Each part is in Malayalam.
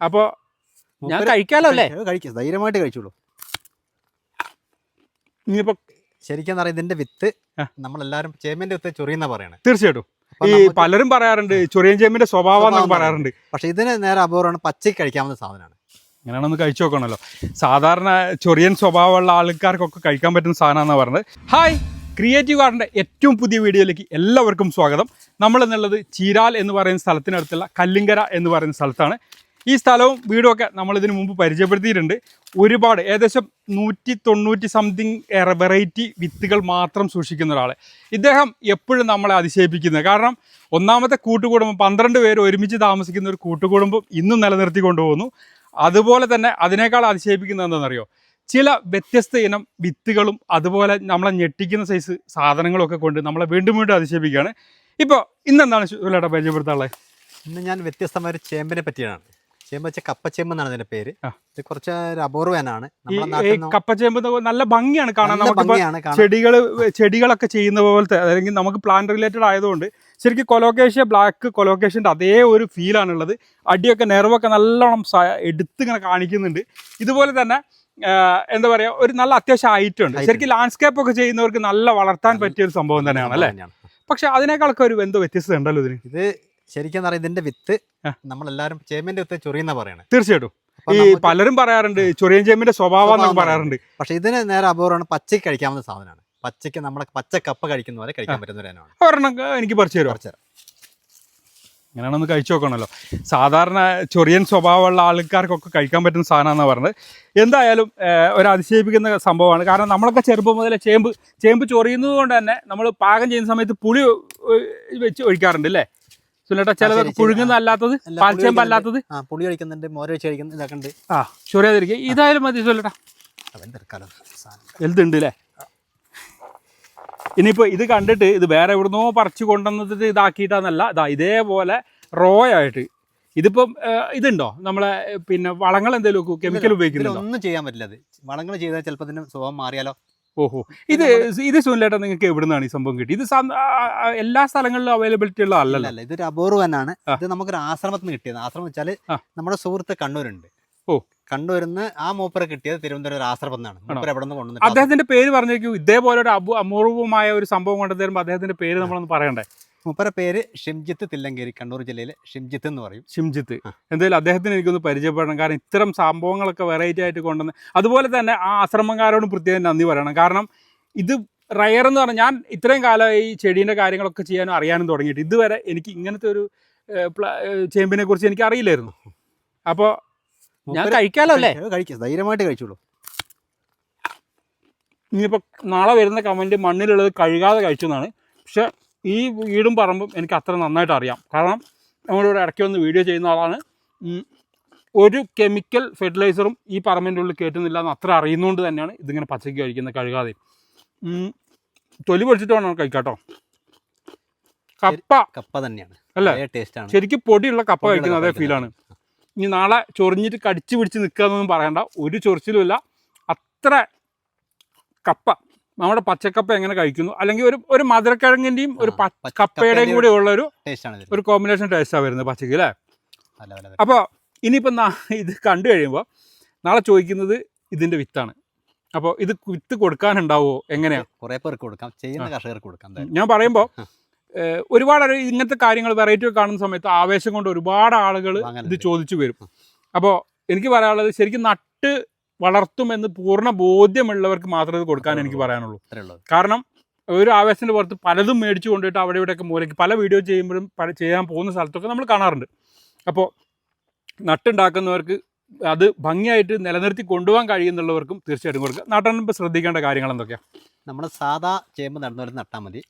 അപ്പോൾ ഞാൻ കഴിക്കാലോ അല്ലേ കഴിക്കാം, ധൈര്യമായിട്ട് കഴിച്ചോളൂ. ഇനിയിപ്പോൾ ശരിക്കും പറയാം ഇതിന്റെ വിത്ത്. നമ്മളെല്ലാരും ചേമ്പിന്റെ വിത്ത് ചൊറിയെന്ന പറയണേ. തീർച്ചയായിട്ടും. അപ്പൊ ഈ പലരും പറയാറുണ്ട് ചൊറിയൻ ചേമ്പിന്റെ സ്വഭാവം എന്നൊക്കെ പറയാറുണ്ട്. പക്ഷെ ഇതിന് നേരെ അപൂർവമാണ് പച്ചയ്ക്ക് കഴിക്കാവുന്ന സാധനമാണ്. അങ്ങനെയാണൊന്ന് കഴിച്ചു നോക്കണമല്ലോ സാധാരണ ചൊറിയൻ സ്വഭാവമുള്ള ആൾക്കാർക്കൊക്കെ കഴിക്കാൻ പറ്റുന്ന സാധനമാണെന്ന് പറഞ്ഞത്. ഹായ്! ക്രിയേറ്റീവ് ഗാർഡന്റെ ഏറ്റവും പുതിയ വീഡിയോയിലേക്ക് എല്ലാവർക്കും സ്വാഗതം. നമ്മൾ എന്നുള്ളത് ചീരാൽ എന്ന് പറയുന്ന സ്ഥലത്തിനടുത്തുള്ള കല്ലിങ്കര എന്ന് പറയുന്ന സ്ഥലത്താണ്. ഈ സ്ഥലവും വീടും ഒക്കെ നമ്മൾ ഇതിനു മുമ്പ് പരിചയപ്പെടുത്തിയിട്ടുണ്ട്. ഒരുപാട് ഏകദേശം നൂറ്റി തൊണ്ണൂറ്റി സംതിങ് വെറൈറ്റി വിത്തുകൾ മാത്രം സൂക്ഷിക്കുന്ന ഒരാൾ ഇദ്ദേഹം എപ്പോഴും നമ്മളെ അതിശയിപ്പിക്കുന്നത്. കാരണം ഒന്നാമത്തെ കൂട്ടുകുടുംബം പന്ത്രണ്ട് പേര് ഒരുമിച്ച് താമസിക്കുന്ന ഒരു കൂട്ടുകുടുംബം ഇന്നും നിലനിർത്തി കൊണ്ടുപോകുന്നു. അതുപോലെ തന്നെ അതിനേക്കാൾ അതിശയിപ്പിക്കുന്നത് എന്താണെന്നറിയോ? ചില വ്യത്യസ്ത ഇനം വിത്തുകളും അതുപോലെ നമ്മളെ ഞെട്ടിക്കുന്ന സൈസ് സാധനങ്ങളൊക്കെ കൊണ്ട് നമ്മളെ വീണ്ടും വീണ്ടും അതിശയിപ്പിക്കുകയാണ്. ഇപ്പോൾ ഇന്നെന്താണ് പരിചയപ്പെടുത്താനുള്ളത്? ഇന്ന് ഞാൻ വ്യത്യസ്തമായ ഒരു ചേമ്പിനെ പറ്റിയാണ്. ചേമ്പ് വെച്ച കപ്പച്ചേമ്പ് എന്നാണ് ഇതിന്റെ പേര്. ഇത് കുറച്ച് ഒരു അപൂർവനാണ് കപ്പച്ചേമ്പ് നല്ല ഭംഗിയാണ് കാണാൻ. നമുക്ക് ചെടികൾ ചെടികളൊക്കെ ചെയ്യുന്ന പോലത്തെ അല്ലെങ്കിൽ നമുക്ക് പ്ലാന്റ് റിലേറ്റഡ് ആയതുകൊണ്ട് ശരിക്കും കൊലോക്കേഷ്യ ബ്ലാക്ക് കൊലോക്കേഷ്യന്റെ അതേ ഒരു ഫീലാണുള്ളത് അടിയൊക്കെ നെർവൊക്കെ നല്ലോണം സ- എടുത്തിങ്ങനെ കാണിക്കുന്നുണ്ട്. ഇതുപോലെ തന്നെ എന്താ പറയുക ഒരു നല്ല അത്യാവശ്യം ഹൈറ്റ് ഉണ്ട്. ശരിക്കും ലാൻഡ്സ്കേപ്പ് ഒക്കെ ചെയ്യുന്നവർക്ക് നല്ല വളർത്താൻ പറ്റിയ ഒരു സംഭവം തന്നെയാണ് അല്ലേ? പക്ഷെ അതിനേക്കാളൊക്കെ ഒരു എന്തോ വ്യത്യസ്തത ഉണ്ടല്ലോ ഇതിന്? ഇത് ശരിക്കും പറയാം ഇതിന്റെ വിത്ത്. നമ്മളെല്ലാരും ചേമ്പിന്റെ വിത്ത് ചൊറിയുന്ന പറയണേ. തീർച്ചയായിട്ടും. ഈ പലരും പറയാറുണ്ട് ചൊറിയൻ ചേമ്പിന്റെ സ്വഭാവം എന്നൊക്കെ പറയാറുണ്ട്. പക്ഷെ ഇതിന് നേരെ അപൂർവമാണ് പച്ചയ്ക്ക് കഴിക്കാവുന്ന സാധനമാണ്. പച്ചയ്ക്ക് നമ്മളെ പച്ച കപ്പ കഴിക്കുന്ന പോലെ കഴിക്കാൻ പറ്റുന്ന ഒരു ഇനമാണ്. ഒരെണ്ണം എനിക്ക് പറിച്ചു തരുമോ കുറച്ച് അങ്ങനെയാണൊന്ന് കഴിച്ചു നോക്കണമല്ലോ സാധാരണ ചൊറിയൻ സ്വഭാവമുള്ള ആൾക്കാർക്കൊക്കെ കഴിക്കാൻ പറ്റുന്ന സാധനമാണെന്ന് പറഞ്ഞത്. എന്തായാലും ഒരു അതിശയിപ്പിക്കുന്ന സംഭവമാണ്. കാരണം നമ്മളൊക്കെ ചെറുപ്പം മുതലേ ചേമ്പ് ചേമ്പ് ചൊറിയുന്നത് കൊണ്ട് തന്നെ നമ്മൾ പാകം ചെയ്യുന്ന സമയത്ത് പുളി വെച്ച് ഒഴിക്കാറുണ്ട് അല്ലേ? സുലേട്ടാ ചിലത്. പുഴുങ്ങുന്ന അല്ലാത്തത് പാൽച്ചേമ്പ് അല്ലാത്തത്. പുളി കഴിക്കുന്നുണ്ട് മോര വെച്ച് കഴിക്കുന്നുണ്ട് ഇതൊക്കെ ഉണ്ട്. ആ ചൊറിയാതിരിക്കുക ഇതായാലും മതി സാധനം വലുതുണ്ട് അല്ലേ ഇനിയിപ്പോൾ ഇത് കണ്ടിട്ട് ഇത് വേറെ എവിടുന്നോ പറിച്ചു കൊണ്ടുവന്നിട്ട് ഇതാക്കിയിട്ടാന്നല്ല. ഇതാ ഇതേപോലെ റോ ആയിട്ട്. ഇതിപ്പം ഇതുണ്ടോ? നമ്മളെ പിന്നെ വളങ്ങൾ എന്തെങ്കിലും കെമിക്കൽ ഉപയോഗിക്കുന്നുണ്ടോ? ഒന്നും ചെയ്യാൻ പറ്റില്ല അത്. വളങ്ങൾ ചെയ്താൽ ചിലപ്പോൾ സ്വഭാവം മാറിയാലോ? ഓഹോ. ഇത് ഇത് സുനിലേട്ടാ നിങ്ങൾക്ക് എവിടുന്നാണ് ഈ സംഭവം കിട്ടി ഇത് എല്ലാ സ്ഥലങ്ങളിലും അവൈലബിലിറ്റി ഉള്ള അല്ലല്ല അല്ലല്ലോ അല്ല ഇതൊരു അപൂർവനാണ് ഇത് നമുക്കൊരു ആശ്രമത്തിൽ നിന്ന് കിട്ടിയത്. ആശ്രമം വെച്ചാൽ. നമ്മുടെ സുഹൃത്ത് കണ്ണൂരുണ്ട്. ഓ. കണ്ടുവരുന്ന ആ മൂപ്പറെ കിട്ടിയത് തിരുവനന്തപുരം നിന്നാണ്. മൂപ്പർ എവിടെ നിന്ന് കൊണ്ടുവന്നത് അദ്ദേഹത്തിന്റെ പേര് പറഞ്ഞേക്കൂ. ഇതേപോലെ ഒരു അപൂ അപൂർവമായ ഒരു സംഭവം കൊണ്ടുവരുമ്പോൾ അദ്ദേഹത്തിന്റെ പേര് നമ്മളൊന്ന് പറയണ്ടേ? മൂപ്പരെ പേര് ഷിംജിത്ത് തില്ലങ്കേരി കണ്ണൂർ ജില്ലയിലെ ഷിംജിത്ത് എന്ന് പറയും. ഷിംജിത്ത്. എന്തായാലും അദ്ദേഹത്തിന് എനിക്കൊന്ന് പരിചയപ്പെടണം. കാരണം ഇത്തരം സംഭവങ്ങളൊക്കെ വെറൈറ്റി ആയിട്ട് കൊണ്ടുവന്ന് അതുപോലെ തന്നെ ആ ആശ്രമക്കാരോടും പ്രത്യേകം നന്ദി പറയണം. കാരണം ഇത് റയർ എന്ന് പറഞ്ഞാൽ ഞാൻ ഇത്രയും കാലമായി ഈ ചെടീന്റെ കാര്യങ്ങളൊക്കെ ചെയ്യാനും അറിയാനും തുടങ്ങിയിട്ട് ഇതുവരെ എനിക്ക് ഇങ്ങനത്തെ ഒരു ചേമ്പിനെ കുറിച്ച് എനിക്ക് അറിയില്ലായിരുന്നു. അപ്പോൾ ഞാൻ കഴിക്കാലോ അല്ലേ കഴിക്കാം ധൈര്യമായിട്ട് കഴിച്ചോളൂ. ഇനിയിപ്പോൾ നാളെ വരുന്ന കമന്റ് മണ്ണിലുള്ളത് കഴുകാതെ കഴിച്ചു എന്നാണ് പക്ഷേ ഈ വീടും പറമ്പും എനിക്ക് അത്ര നന്നായിട്ട് അറിയാം കാരണം നമ്മളിവിടെ ഇടയ്ക്ക് വന്ന് വീഡിയോ ചെയ്യുന്ന ആളാണ്. ഒരു കെമിക്കൽ ഫെർട്ടിലൈസറും ഈ പറമ്പിന്റെ ഉള്ളിൽ കയറ്റുന്നില്ല എന്ന് അത്ര അറിയുന്നതുകൊണ്ട് തന്നെയാണ് ഇതിങ്ങനെ പച്ചയ്ക്ക് കഴിക്കുന്നത് കഴുകാതെ. തൊലി പൊടിച്ചിട്ട് വേണം കഴിക്കാട്ടോ. കപ്പ. കപ്പ തന്നെയാണ്. അല്ലേ? ടേസ്റ്റാണ് ശരിക്കും പൊടിയുള്ള കപ്പ കഴിക്കുന്ന അതേ ഫീലാണ് ഇനി നാളെ ചൊറിഞ്ഞിട്ട് കടിച്ചു പിടിച്ച് നിൽക്കുക എന്നൊന്നും പറയണ്ട. ഒരു ചൊറിച്ചിലുമില്ല അത്ര കപ്പ. നമ്മുടെ പച്ചക്കപ്പ എങ്ങനെ കഴിക്കുന്നു? അല്ലെങ്കിൽ ഒരു ഒരു മധുരക്കിഴങ്ങിന്റെയും ഒരു കപ്പയുടെയും കൂടെ ഉള്ള ഒരു ഒരു കോമ്പിനേഷൻ ടേസ്റ്റാണ് വരുന്നത് പച്ചക്ക് അല്ലേ? അപ്പോൾ ഇനിയിപ്പോൾ ഇത് കണ്ടു കഴിയുമ്പോൾ നാളെ ചോദിക്കുന്നത് ഇതിന്റെ വിത്താണ്. അപ്പോൾ ഇത് വിത്ത് കൊടുക്കാനുണ്ടാവുമോ എങ്ങനെയാണ് കുറേ പേർക്ക് കൊടുക്കാം. ചെയ്യുന്ന കർഷകർക്ക് കൊടുക്കാം ഞാൻ പറയുമ്പോൾ ഒരുപാട് ഇങ്ങനത്തെ കാര്യങ്ങൾ വെറൈറ്റി ഒക്കെ കാണുന്ന സമയത്ത് ആവേശം കൊണ്ട് ഒരുപാട് ആളുകൾ ഇത് ചോദിച്ചു വരും. അപ്പോൾ എനിക്ക് പറയാനുള്ളത് ശരിക്കും നട്ട് വളർത്തുമെന്ന് പൂർണ ബോധ്യമുള്ളവർക്ക് മാത്രമേ ഇത് കൊടുക്കാൻ എനിക്ക് പറയാനുള്ളൂ. കാരണം ഒരു ആവേശത്തിന്റെ പുറത്ത് പലതും മേടിച്ചു കൊണ്ടിട്ട് അവിടെ ഇവിടെയൊക്കെ മൂലയ്ക്ക് പല വീഡിയോ ചെയ്യുമ്പോഴും പല ചെയ്യാൻ പോകുന്ന സ്ഥലത്തൊക്കെ നമ്മൾ കാണാറുണ്ട്. അപ്പോൾ നട്ടുണ്ടാക്കുന്നവർക്ക് അത് ഭംഗിയായിട്ട് നിലനിർത്തി കൊണ്ടുപോകാൻ കഴിയുന്നുള്ളവർക്കും തീർച്ചയായിട്ടും കൊടുക്കുക നട്ടുമ്പോൾ ശ്രദ്ധിക്കേണ്ട കാര്യങ്ങൾ എന്തൊക്കെയാണ് നമ്മൾ സാധാ ചേമ്പ് നടന്നവരെ നട്ടാൽ മതി.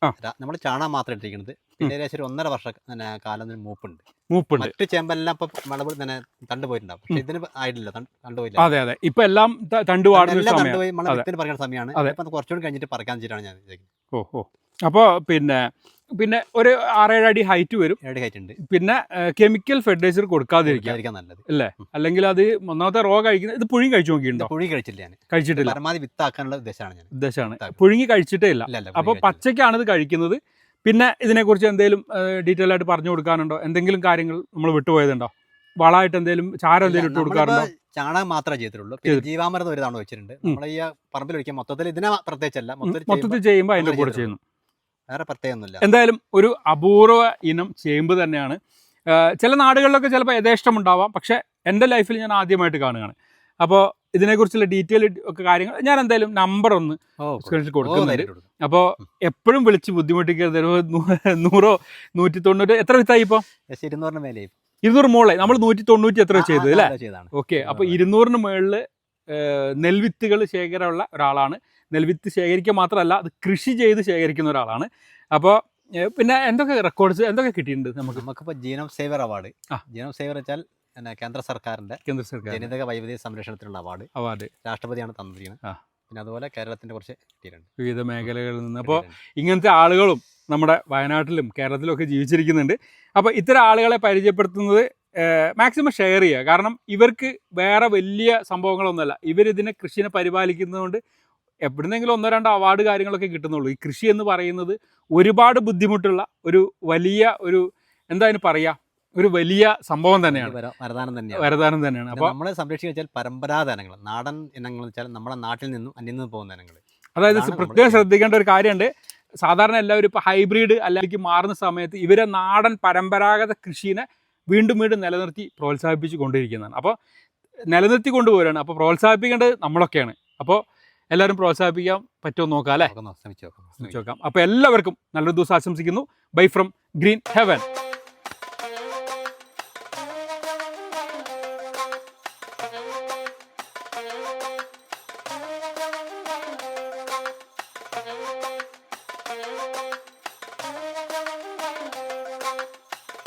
നമ്മൾ ചാണകം മാത്രം ഇട്ടിരിക്കുന്നത്. പിന്നെ ഏകദേശം ഒരു ഒന്നര വർഷ പിന്നെ കാലം ഇതിന് മൂപ്പുണ്ട്. മൂപ്പുണ്ട്. മറ്റു ചേമ്പെല്ലാം ഇപ്പൊ വിളവ് തന്നെ തണ്ട് പോയിട്ടുണ്ടാവും. പക്ഷെ ഇതിന് ആയിട്ടില്ല. തണ്ട് തണ്ട് പോയില്ല. അതെ അതെ. ഇപ്പൊ എല്ലാം ത- തണ്ട് വാടുന്ന ഒരു എല്ലാം സമയം. തണ്ട് പോയി. നമ്മളെ അതെ. വിത്തിന് പറയുന്ന സമയമാണ്. അതെ. ഇപ്പൊ കുറച്ചുകൂടി കഴിഞ്ഞിട്ട് പറിക്കാൻ വെച്ചിട്ടാണ് ഞാൻ വിചാരിക്കുന്നത്. ഓ ഓ അപ്പോൾ പിന്നെ പിന്നെ ഒരു ആറേഴ് അടി ഹൈറ്റ് വരും. ഏഴ് ഹൈറ്റ് ഉണ്ട്. പിന്നെ കെമിക്കൽ ഫെർട്ടിലൈസർ കൊടുക്കാതിരിക്കുക. കൊടുക്കാതിരിക്കാൻ നല്ലത്. അല്ലെങ്കിൽ അത് ഒന്നാമത്തെ റോ കഴിക്കുന്നത് ഇത് പുഴുങ്ങി കഴിച്ചു നോക്കിയിട്ടുണ്ടോ? പുഴി കഴിച്ചില്ല ഞാൻ. കഴിച്ചിട്ടില്ല. പരമാവധി വിത്താക്കാനുള്ള ഉദ്ദേശമാണ് ഞാൻ. ഉദ്ദേശമാണ്. വിത്താക്കും. പുഴുങ്ങി കഴിച്ചിട്ടേ ഇല്ല. ഇല്ല അല്ല അപ്പോൾ പച്ചയ്ക്കാണ് ഇത് കഴിക്കുന്നത്. പിന്നെ ഇതിനെക്കുറിച്ച് എന്തെങ്കിലും ഡീറ്റെയിൽ ആയിട്ട് പറഞ്ഞു കൊടുക്കാനുണ്ടോ? എന്തെങ്കിലും കാര്യങ്ങൾ നമ്മൾ വിട്ടുപോയതുണ്ടോ? വളമായിട്ട് എന്തെങ്കിലും ചാരം എന്തെങ്കിലും ഇട്ട് കൊടുക്കാറുണ്ടോ? ചാണകം മാത്രമേ ചെയ്തിട്ടുള്ളൂ. പിന്നെ ജീവാമൃതം ഒരു തവണ വെച്ചിട്ടുണ്ട്. നമ്മൾ ഈ പറമ്പിൽ ഒഴിക്കാൻ മൊത്തത്തിൽ ഇതിനെ പ്രത്യേകിച്ചല്ല. മൊത്തത്തിൽ ചെയ്യുമ്പോൾ അതിന്റെ കൂടെ. ചെയ്യുന്നു. വേറെ പ്രത്യേകമൊന്നുമില്ല. എന്തായാലും ഒരു അപൂർവ ഇനം ചേമ്പ് തന്നെയാണ്. ചില നാടുകളിലൊക്കെ ചിലപ്പോൾ യഥേഷ്ടം ഉണ്ടാവാം. പക്ഷേ എന്റെ ലൈഫിൽ ഞാൻ ആദ്യമായിട്ട് കാണുകയാണ്. അപ്പോൾ ഇതിനെക്കുറിച്ചുള്ള ഡീറ്റെയിൽ ഒക്കെ കാര്യങ്ങൾ. ഞാൻ എന്തായാലും നമ്പർ ഒന്ന് ഓ, കൊടുക്കുന്നുണ്ട്. അപ്പോൾ എപ്പോഴും വിളിച്ച് ബുദ്ധിമുട്ടിക്കരുത്. ഒരു നൂറോ നൂറ്റി തൊണ്ണൂറ് എത്ര വിത്തായി ഇപ്പോൾ ഇരുന്നൂറിന് മേലെ ഇരുന്നൂറ് മുകളിൽ നമ്മൾ നൂറ്റി തൊണ്ണൂറ്റി എത്ര ചെയ്തത് അല്ലേ? ഓക്കെ അപ്പോൾ ഇരുന്നൂറിന് മുകളിൽ നെൽവിത്തുകൾ ശേഖരമുള്ള ഒരാളാണ്. നെൽവിത്ത് ശേഖരിക്കുക മാത്രമല്ല അത് കൃഷി ചെയ്ത് ശേഖരിക്കുന്ന ഒരാളാണ്. അപ്പോൾ പിന്നെ എന്തൊക്കെ റെക്കോർഡ്സ് എന്തൊക്കെ കിട്ടിയിട്ടുണ്ട് നമുക്ക്? നമുക്കിപ്പോൾ genome saviour award. Genome saviour വെച്ചാൽ കേന്ദ്ര സർക്കാരിന്റെ കേന്ദ്ര സർക്കാർ ജനിതക വൈവിധ്യ സംരക്ഷണത്തിനുള്ള അവാർഡ് അവാർഡ്. രാഷ്ട്രപതിയാണ് തന്നിരിക്കുന്നത്. പിന്നെ അതുപോലെ കേരളത്തിന്റെ കുറച്ച് കിട്ടിയിട്ടുണ്ട്. വിവിധ മേഖലകളിൽ നിന്ന്. അപ്പോൾ ഇങ്ങനത്തെ ആളുകളും നമ്മുടെ വയനാട്ടിലും കേരളത്തിലും ഒക്കെ ജീവിച്ചിരിക്കുന്നുണ്ട്. അപ്പോൾ ഇത്തരം ആളുകളെ പരിചയപ്പെടുത്തുന്നത് മാക്സിമം ഷെയർ ചെയ്യുക. കാരണം ഇവർക്ക് വേറെ വലിയ സംഭവങ്ങളൊന്നുമല്ല. ഇവരിതിനെ കൃഷിനെ പരിപാലിക്കുന്നതുകൊണ്ട് എവിടുന്നെങ്കിലും ഒന്നോ രണ്ടോ അവാർഡ് കാര്യങ്ങളൊക്കെ കിട്ടുന്നുള്ളൂ. ഈ കൃഷി എന്ന് പറയുന്നത് ഒരുപാട് ബുദ്ധിമുട്ടുള്ള ഒരു വലിയ ഒരു എന്താ പറയുക ഒരു വലിയ സംഭവം തന്നെയാണ്. വര- വരദാനം തന്നെയാണ്. വരദാനം തന്നെയാണ്. അപ്പോൾ നമ്മളെ സംരക്ഷിക്കുക വെച്ചാൽ പരമ്പരാഗത ഇനങ്ങൾ നാടൻ ഇനങ്ങൾ വെച്ചാൽ നമ്മുടെ നാട്ടിൽ നിന്നും അന്യം നിന്ന് പോകുന്ന ഇനങ്ങൾ. അതായത് പ്രത്യേകം ശ്രദ്ധിക്കേണ്ട ഒരു കാര്യമുണ്ട്. സാധാരണ എല്ലാവരും ഇപ്പോൾ ഹൈബ്രിഡ് അല്ലെങ്കിൽ മാറുന്ന സമയത്ത് ഇവരെ നാടൻ പരമ്പരാഗത കൃഷിനെ വീണ്ടും വീണ്ടും നിലനിർത്തി പ്രോത്സാഹിപ്പിച്ചു കൊണ്ടിരിക്കുന്നതാണ്. അപ്പോൾ നിലനിർത്തി കൊണ്ടുപോരാണ് അപ്പോൾ പ്രോത്സാഹിപ്പിക്കേണ്ടത് നമ്മളൊക്കെയാണ്. അപ്പോൾ എല്ലാവരും പ്രോത്സാഹിപ്പിക്കാൻ പറ്റുമോ നോക്കാം അല്ലേ? ശ്രമിച്ച് നോക്കാം ശ്രമിച്ചു നോക്കാം. അപ്പോൾ എല്ലാവർക്കും നല്ലൊരു ദിവസം ആശംസിക്കുന്നു. Bye from Green heaven